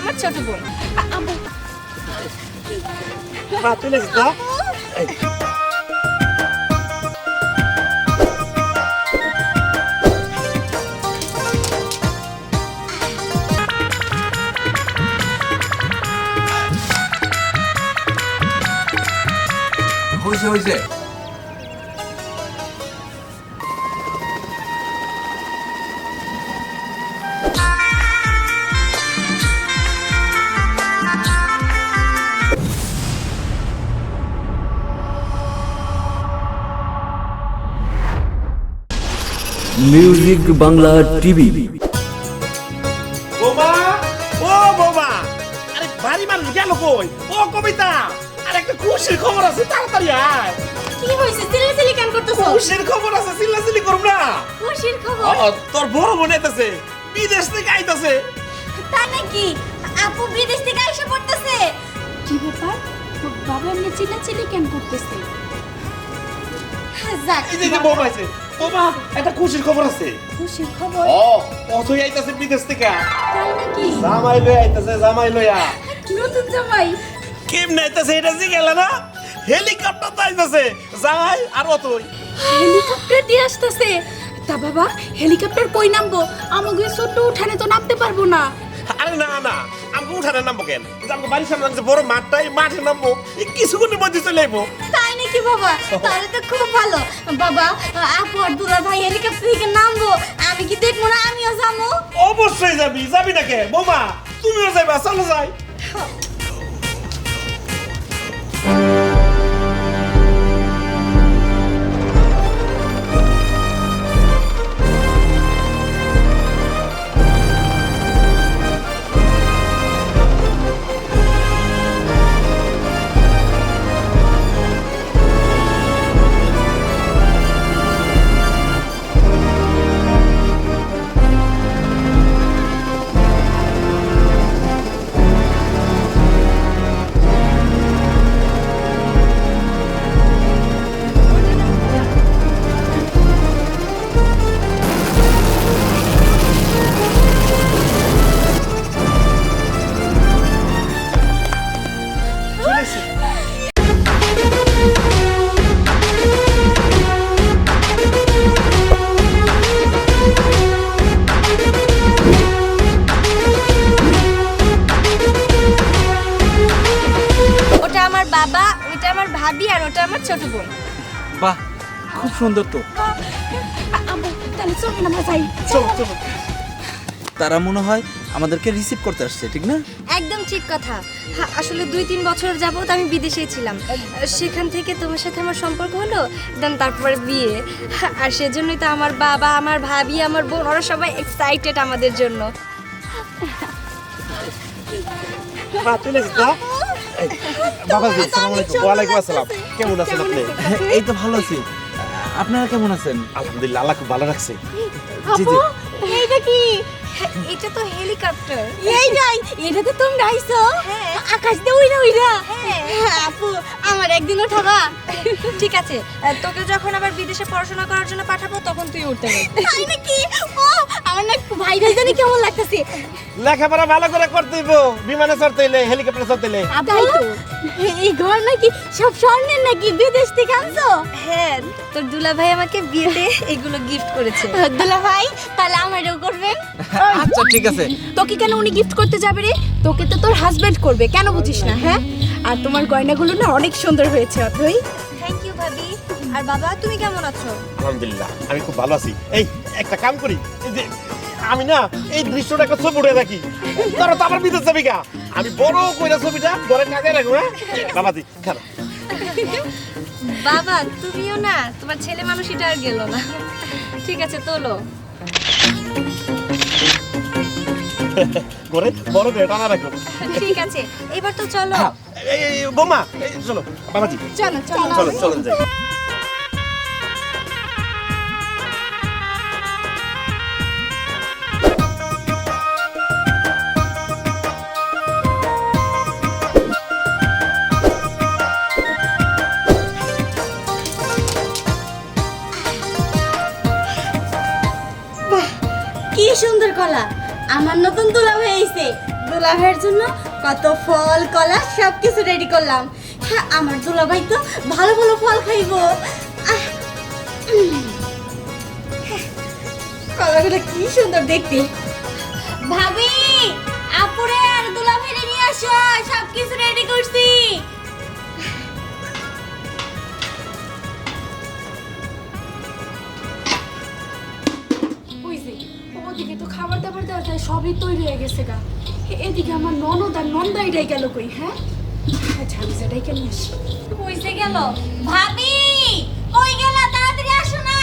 আমার ছোট বোন। আম্মু মা চলে এসেছিস হয়েছে হয়েছে মিউজিক বাংলা টিভি বোমা ও বোমা। আরে বাড়ি মানুষ গেল কই ও কবিতা আরে একটা খুশির খবর আছে তাড়াতাড়ি আয়। কি হয়েছে? চিল্লাচিল্লি কেন করতেছো? খুশির খবর আছে চিল্লাচিল্লি করব না। খুশির খবর? তোর বড় বোন আইতাছে বিদেশ থেকে আইতাছে। তা নাকি? আপু বিদেশ থেকে পড়তেছে। কি ব্যাপার? বাবা এমনি চিল্লাচিল্লি কেন করতেছে? যাক এই যে এই যে বোমা একটা খুশির খবর আছে। খুশির খবর? ও অথই আইতাছে বিদেশ থেকে। তাই নাকি? জামাই লই আইতাছে জামাই লইয়া নতুন জামাই? কেমনে আইতাছে এটা জি গেল না? হেলিকপ্টার তো আইতাছে জামাই আর অতই হেলিকপ্টার দিয়ে আসতেছে। তা বাবা হেলিকপ্টার কই নামবো? আমাকে ছোট্ট উঠানে তো নামতে পারব না। আরে না না আমাকে উঠানে নামবো কেন? আমাকে বাড়ির সামনে বড় মাঠটাই মাঠে নামবো কিছুক্ষণের মধ্যে চলে আইবো। নাকি বাবা? তাহলে তো খুব ভালো। বাবা আপু দুরা দুলা ভাই হেলিকপ্টার থেকে নামবো। আমি কি দেখব না? আমিও যাব। অবশ্যই যাবি। যাবি না কে বোমা তুমিও যাইবা চলো যাই। বাহ খুব সুন্দর তো। তাহলে চলুন আমরা যাই। চলো চলো তারা মনে হয় আমাদেরকে রিসিভ করতে আসছে ঠিক না? একদম ঠিক কথা। হ্যাঁ, আসলে দুই তিন বছর যাবত আমি বিদেশে ছিলাম। সেখান থেকে তোমার সাথে আমার সম্পর্ক হলো দেন তারপরে বিয়ে। আর সেজন্যই তো আমার বাবা আমার ভাবি আমার বোন ওরা সবাই এক্সাইটেড আমাদের জন্য। চলে এই, আসসালামু আলাইকুম। ওয়ালাইকুম আসসালাম। কেমন আছেন আপনি? এই তো ভালো আছি। আপনারা কেমন আছেন? আলহামদুলিল্লাহ আল্লাহ খুব ভালো রাখছে। জি জি। এইটা কি? এটা তো হেলিকপ্টার। এই যাই এটাতে তোমরা আইছো হ্যাঁ। আকাশ দিয়ে উইরা উইরা হ্যাঁ। আপু আমার একদিন উঠাবা। ঠিক আছে তোকে যখন আবার বিদেশে পড়াশোনা করার জন্য পাঠাবো তখন তুই উঠতে পারবি। তাই নাকি? ও ভাই ভাই জানি কেমন লাগতেছে। লেখাপড়া ভালো করে করতে হইব বিমানে চড়তে হইলে হেলিকপ্টার তাই তো। এই ঘর নাকি সব স্বর্ণের নাকি? বিদেশ থেকে আনছো? হ্যাঁ তোর দুলা ভাই আমাকে বিয়েতে এগুলো গিফট করেছে। দুলা ভাই তাহলে আমারও করবেন? আচ্ছা ঠিক আছে। তোকে কেন উনি গিফট করতে যাবে রে? তোকে তো তোর হাজবেন্ড করবে কেন বুঝিস না হ্যাঁ? আর তোমার গয়নাগুলো না অনেক সুন্দর হয়েছে অথই। থ্যাংক ইউ ভাবি। আর বাবা তুমি কেমন আছো? আলহামদুলিল্লাহ আমি খুব ভালো আছি। এই একটা কাম করি এই যে আমি না এই দৃশ্যটা একটা ছবি উঠে রাখি। ধরো তো আমার যাবি গা আমি বড় কইরা ছবিটা ঘরে কাজে রাখব হ্যাঁ? বাবাজি খেলো বাবা তুমিও না তোমার ছেলে মানুষ এটা আর গেল না। ঠিক আছে তোলো। ঘরে বড় করে টানা রাখব ঠিক আছে এবার তো চলো। এই এই, বোমা চলো বাবাজি। চলো চলো। চলো চলো যাই। কলা। আমার নতুন তুলা হয়েছে দুলাভাইয়ের জন্য কত ফল, কলা সব কিছু রেডি করলাম। হ্যাঁ আমার দুলাভাই তো ভালো ভালো ফল খাইবো। কলাগুলো কি সুন্দর দেখতে। ভাবি, আপুরে আর দুলাভাইরে নিয়ে আসো সব কিছু রেডি করছি। ওদিকে তো খাবার দাবার দেওয়া যায় সবই তৈরি হয়ে গেছে গা। এদিকে আমার ননদ আর নন্দাইটাই গেল কই হ্যাঁ? ঝামিজাটাই কেন আসি। কইছে গেল? ভাবি কই গেলা? তাড়াতাড়ি আসো না।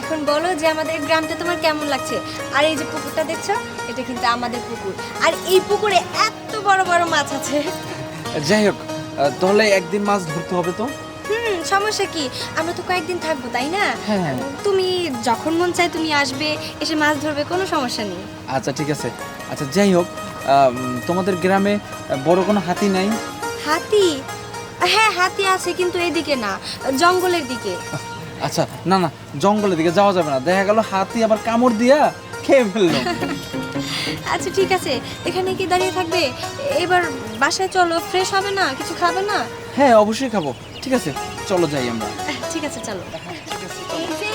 এখন বলো যে আমাদের গ্রামটা তোমার কেমন লাগছে? আর এই যে পুকুরটা দেখছ এটা কিন্তু আমাদের পুকুর। আর এই পুকুরে এত বড় বড় মাছ আছে। যাই হোক তাহলে একদিন মাছ ধরতে হবে তো? সমস্যা কি? আমরা তো কয়েকদিন থাকব তাই না? হ্যাঁ। তুমি যখন মন চায় তুমি আসবে এসে মাছ ধরবে কোনো সমস্যা নেই। আচ্ছা ঠিক আছে। আচ্ছা যাই হোক তোমাদের গ্রামে বড় কোনো হাতি নাই? হাতি? হ্যাঁ হাতি আছে কিন্তু এদিকে না জঙ্গলের দিকে। আচ্ছা না না জঙ্গলের দিকে যাওয়া যাবে না। দেখা গেল হাতি আবার কামড় দিয়া খেয়ে ফেলল। আচ্ছা ঠিক আছে। এখানে কি দাঁড়িয়ে থাকবে? এবার বাসায় চলো ফ্রেশ হবে না? কিছু খাবে না? হ্যাঁ অবশ্যই খাব। ঠিক আছে চলো যাই আমরা। ঠিক আছে চলো। এই যে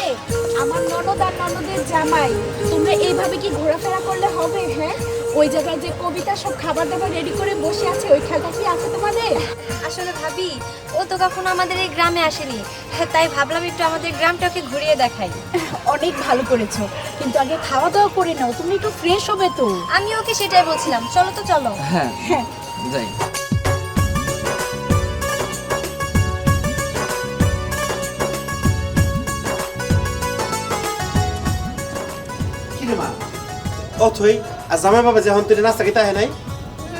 আমার ননদ আর ননদের জামাই তোমরা এইভাবে কি ঘোরাফেরা করলে হবে হ্যাঁ? ওই জায়গায় যে কবিতা সব খাবার দাবার রেডি করে বসে আছে ওই খেয়ালটা কি আছে তোমাদের? আসলে ভাবি ও তো কখনো আমাদের এই গ্রামে আসেনি। হ্যাঁ, তাই ভাবলাম একটু আমাদের গ্রামটাকে ঘুরিয়ে দেখাই। অনেক ভালো করেছ কিন্তু আগে খাওয়া দাওয়া করে নাও তুমি একটু ফ্রেশ হবে তো। আমি ওকে সেটাই বলছিলাম চলো তো চলো। হ্যাঁ হ্যাঁ। যাই। কি রে মা? অথই আর জামাই বাবা যখন তুই নাস্তা খেতে হয় নাই?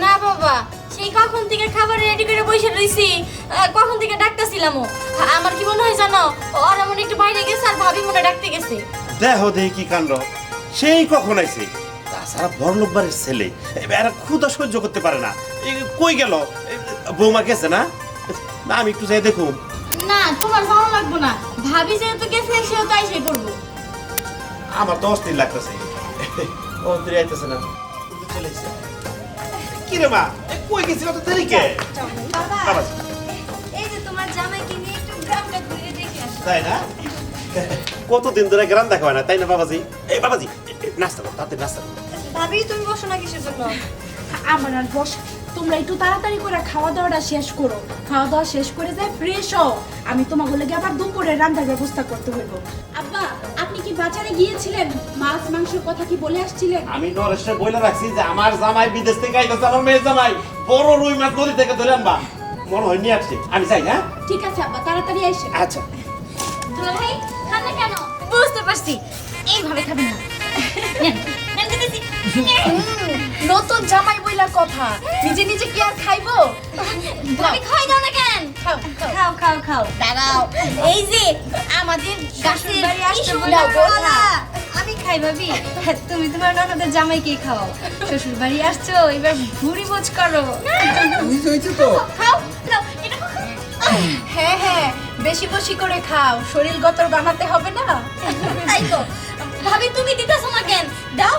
না বাবা সেই কখন থেকে খাবার রেডি করে বসে রইছি কখন থেকে ডাকতেছিলামও আমার কি মনে হয় জানো ওরা মনে একটু বাইরে গেছে আর ভাবি মনে ডাকতে গেছে। দেহ দেহি কি কাণ্ড। সেই কখন আইছে? তাছাড়া বড়লোক বাড়ির ছেলে এরা ক্ষুদা সহ্য করতে পারে না। কই গেল? বৌমা গেছে না? না আমি একটু যাই দেখুন না তোমার ভালো লাগবে না। ভাবি যেহেতু গেছে তাই সে করব আমার তো অস্থির লাগতেছে। ও তুই আইতেছে না। কিন্তু চলে এসেছে। কি রে মা? কই গেছিল তো দেরি কে? বাবা বাবা। এই যে তোমার জামাইকে নিয়ে একটু গ্রামটা ঘুরে দেখে আসো। তাই না? কতদিন ধরে গ্রাম দেখা হয় না তাই না বাবাজি? এই বাবাজি নাস্তা কর তাতে নাস্তা ভাবি তুমি বসো না কিসের জন্য আমার আর বস তোমরা একটু তাড়াতাড়ি করে খাওয়া দাওয়াটা শেষ করো। খাওয়া দাওয়া শেষ করে যায় ফ্রেশ হও। আমি তোমাকে লেগে আবার দুপুরে রান্নার ব্যবস্থা করতে হইব। আব্বা আপনি কি বাজারে গিয়েছিলেন? মাছ মাংসের কথা কি বলে আসছিলেন? আমি নরেশে বলে রাখছি যে আমার জামাই বিদেশ থেকে আইতেছে আমার মেয়ের জামাই। বড় রুই মাছ নদী থেকে ধরে আনবা। মনে হয় নিয়ে আসছে। আমি যাই হ্যাঁ? ঠিক আছে আব্বা তাড়াতাড়ি এসে আচ্ছা। দুলা ভাই খান না কেন? বুঝতে পারছি। এইভাবে খাবি না। নেন, নেন দিতেছি। নতুন জামাই বইলা কথা। নিজে নিজে কি আর খাইবো? ভাবি খাই দাও না কেন? খাও খাও। খাও দাঁড়াও। এই যে আমাদের গাছের বাড়ি আসতে। কলা। আমি খাই ভাবি। হ্যাঁ, তুমি তোমার ননদের জামাইকে খাও? শ্বশুর বাড়ি আসছো এবার ভুড়ি ভোজ করো। তো। খাও। হ্যাঁ হ্যাঁ বেশি বেশি করে খাও। শরীর গতর বানাতে হবে না। তাই তো। ভাবি তুমি দিতেছো না কেন? দাও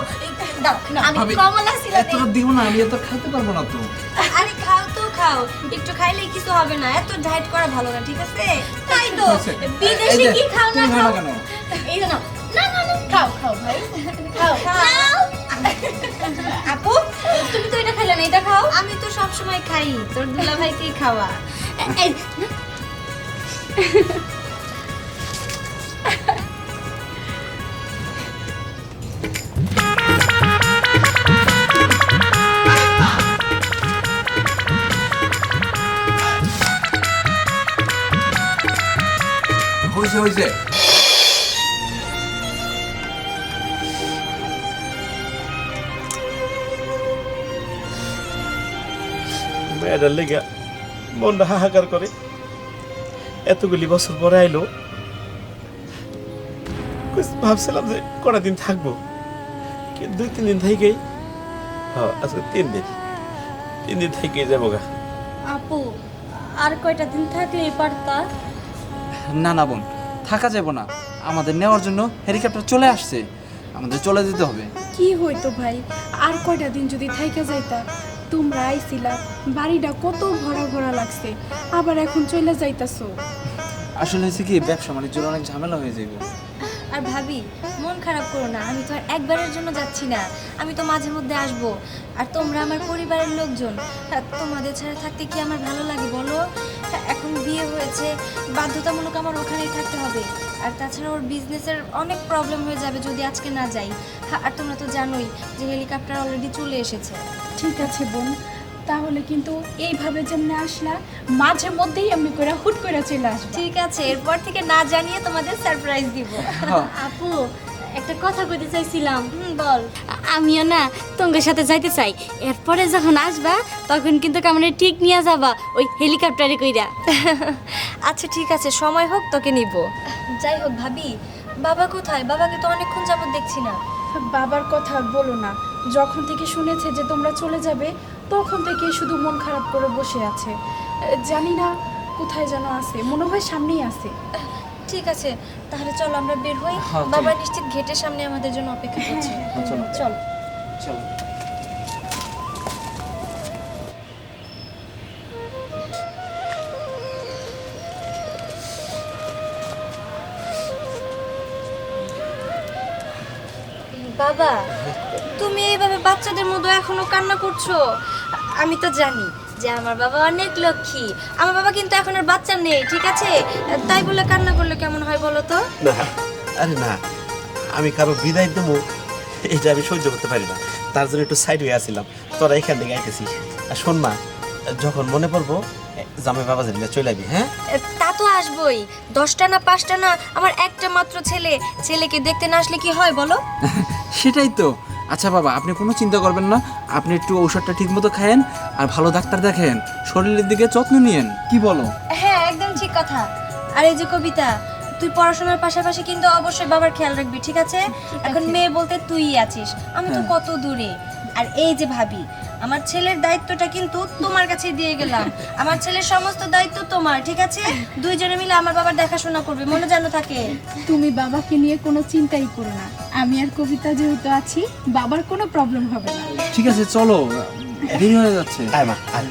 দাও আমি কমলা ছিল এতটা দিব না আমি এত খেতে পারব না তো। আরে খাও তো খাও। একটু খাইলে কিছু হবে না এত ডায়েট করা ভালো না ঠিক আছে? তাই তো। বিদেশি কি খাও না খাও খাও? এই না না না না খাও খাও ভাই। খাও। খাও। আপু তুমি তো এটা খাইলে না এটা খাও। আমি তো সব সময় খাই তোর দুলা ভাইকেই খাওয়া হয়েছে হয়েছে। মেয়েটার লেগে মনটা হাহাকার করে। এতগুলি বছর পরে আইলো। ভাবছিলাম যে কটা দিন থাকব। কিন্তু দুই তিন দিন থেকেই হ্যাঁ আজকে তিন দিন। তিন দিন থেকেই যাব গা। আপু আর কয়টা দিন থাকলেই পারতা? না না বোন। থাকা যাবে না। আমাদের নেওয়ার জন্য হেলিকপ্টার চলে আসছে। আমাদের চলে যেতে হবে। কি হইতো ভাই? আর কয়টা দিন যদি থাইকা যাইতা? তোমরা আইছিলা বাড়িটা কত ভরা ভরা লাগছে। আবার এখন চলে যাইতাছো। আসলে হচ্ছে কি ব্যবসা বাণিজ্যের অনেক ঝামেলা হয়ে যাবে আর ভাবি মন খারাপ করো না আমি তো আর একবারের জন্য যাচ্ছি না। আমি তো মাঝে মধ্যে আসব। আর তোমরা আমার পরিবারের লোকজন হ্যাঁ, তোমাদের ছাড়া থাকতে কি আমার ভালো লাগে বলো? এখন বিয়ে হয়েছে বাধ্যতামূলক আমার ওখানেই থাকতে হবে। আর তাছাড়া ওর বিজনেসের অনেক প্রবলেম হয়ে যাবে যদি আজকে না যাই। আর তোমরা তো জানোই যে হেলিকপ্টার অলরেডি চলে এসেছে। ঠিক আছে বোন তাহলে কিন্তু এইভাবে যেমনি আসলা মাঝে মধ্যেই এমনি করে হুট করে চলে আসবে। ঠিক আছে এরপর থেকে না জানিয়ে তোমাদের সারপ্রাইজ দিব। হ্যাঁ। আপু একটা কথা কইতে চাইছিলাম। হুম বল। আমিও না তোমার সাথে যাইতে চাই। এরপরে যখন আসবা তখন কিন্তু কেমন ঠিক নিয়ে যাবা ওই হেলিকপ্টারে কইরা। আচ্ছা ঠিক আছে সময় হোক তোকে নিব। যাই হোক ভাবি বাবা কোথায়? বাবাকে তো অনেকক্ষণ যাবত দেখছি না। বাবার কথা বলো না। যখন থেকে শুনেছে যে তোমরা চলে যাবে তখন থেকে শুধু মন খারাপ করে বসে আছে। জানি না কোথায় যেন আছে মনে হয় সামনেই আছে। ঠিক আছে তাহলে চলো আমরা বের হই। হ্যাঁ, বাবা নিশ্চিত গেটের সামনে আমাদের জন্য অপেক্ষা করছে। হ্যাঁ, চলো। চল। চলো। বাবা তুমি এইভাবে বাচ্চাদের মতো এখনও কান্না করছ? আমি তো জানি। যে আমার বাবা অনেক লক্ষ্মী। আমার বাবা কিন্তু এখন আর বাচ্চা নেই ঠিক আছে? তাই বলে কান্না করলে কেমন হয় বলো তো? না আরে না আমি কারও বিদায় দেবো এটা আমি সহ্য করতে পারি না। তার জন্য একটু সাইড হয়ে আসছিলাম তোরা এখান থেকে আইতেছিস। আর শোন না যখন মনে পড়ব জামাই বাবা জানিলে চলে যাবি হ্যাঁ? তা তো আসবই। দশটা না পাঁচটা না আমার একটা মাত্র ছেলে। ছেলেকে দেখতে না আসলে কি হয় বলো? সেটাই তো। আচ্ছা বাবা আপনি কোনো চিন্তা করবেন না। আপনি একটু ঔষধটা ঠিক মতো খায়েন আর ভালো ডাক্তার দেখেন শরীরের দিকে যত্ন নিয়েন। কি বলো? হ্যাঁ একদম ঠিক কথা। আর এই যে কবিতা তুই পড়াশোনার পাশাপাশি কিন্তু অবশ্যই বাবার খেয়াল রাখবি ঠিক আছে? এখন মেয়ে বলতে তুই আছিস। আমি তো হ্যাঁ। কত দূরে। আর এই যে ভাবি আমার ছেলের দায়িত্বটা কিন্তু তোমার কাছে দিয়ে গেলাম। আমার ছেলের সমস্ত দায়িত্ব তোমার ঠিক আছে? দুইজনে মিলে আমার বাবার দেখাশোনা করবে মনে জানো থাকে। তুমি বাবাকে নিয়ে কোনো চিন্তাই করো না। আমি আর কবিতা যেহেতু আছি বাবার কোনো প্রবলেম হবে না। ঠিক আছে চলো দেরি হয়ে যাচ্ছে। আয় মা আয়।